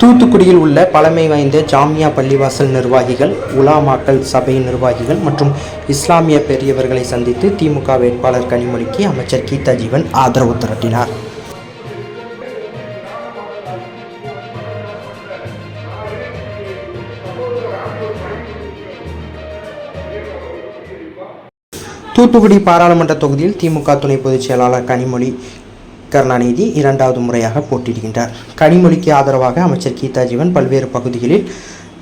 தூத்துக்குடியில் உள்ள பழமை வாய்ந்த ஜாமியா பள்ளிவாசல் நிர்வாகிகள் உலாமாக்கல் சபை நிர்வாகிகள் மற்றும் இஸ்லாமிய பெரியவர்களை சந்தித்து திமுக வேட்பாளர் கனிமொழிக்கு அமைச்சர் கீதா ஜீவன் ஆதரவு திரட்டினார். தூத்துக்குடி பாராளுமன்ற தொகுதியில் திமுக துணை பொதுச் செயலாளர் கனிமொழி கருணாநிதி இரண்டாவது முறையாக போட்டியிடுகின்றார். கனிமொழிக்கு ஆதரவாக அமைச்சர் கீதா ஜீவன் பல்வேறு பகுதிகளில்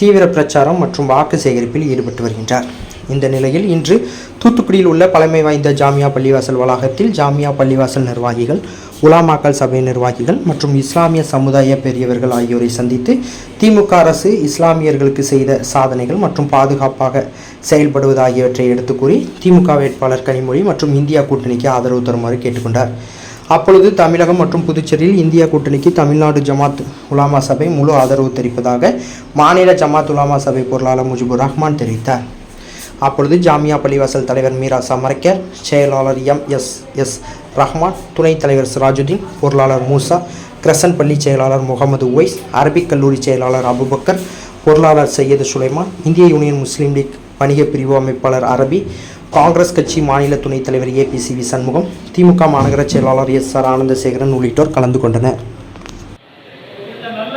தீவிர பிரச்சாரம் மற்றும் வாக்கு சேகரிப்பில் ஈடுபட்டு வருகின்றார். இந்த நிலையில் இன்று தூத்துக்குடியில் உள்ள பழமை வாய்ந்த ஜாமியா பள்ளிவாசல் வளாகத்தில் ஜாமியா பள்ளிவாசல் நிர்வாகிகள் உலாமாக்கல் சபை நிர்வாகிகள் மற்றும் இஸ்லாமிய சமுதாய பெரியவர்கள் ஆகியோரை சந்தித்து திமுக அரசு இஸ்லாமியர்களுக்கு செய்த சாதனைகள் மற்றும் பாதுகாப்பாக செயல்படுவது ஆகியவற்றை எடுத்துக் கூறி திமுக வேட்பாளர் கனிமொழி மற்றும் இந்தியா கூட்டணிக்கு ஆதரவு தருமாறு கேட்டுக்கொண்டார். அப்பொழுது தமிழகம் மற்றும் புதுச்சேரியில் இந்தியா கூட்டணிக்கு தமிழ்நாடு ஜமாத் உலாமா சபை முழு ஆதரவு தெரிவிப்பதாக மாநில ஜமாத் உலாமா சபை பொருளாளர் முஜிபுர் ரஹ்மான் தெரிவித்தார். அப்பொழுது ஜாமியா பள்ளிவாசல் தலைவர் மீரா சமரக்கர் செயலாளர் எம் எஸ் எஸ் ரஹ்மான் துணைத் தலைவர் சிராஜுதீன் பொருளாளர் மூசா கிரசன் பள்ளி செயலாளர் முகமது ஒய்ஸ் அரபிக் கல்லூரி செயலாளர் அபுபக்கர் பொருளாளர் சையது சுலைமான் இந்திய யூனியன் முஸ்லீம் லீக் வணிக பிரிவு அமைப்பாளர் அரபி காங்கிரஸ் கட்சி மாநில துணைத் தலைவர் ஏபிசிவி சண்முகம் திமுக மாநகர செயலாளர் எஸ் ஆர் ஆனந்தசேகரன் உள்ளிட்டோர் கலந்து கொண்டனர். இந்த நல்ல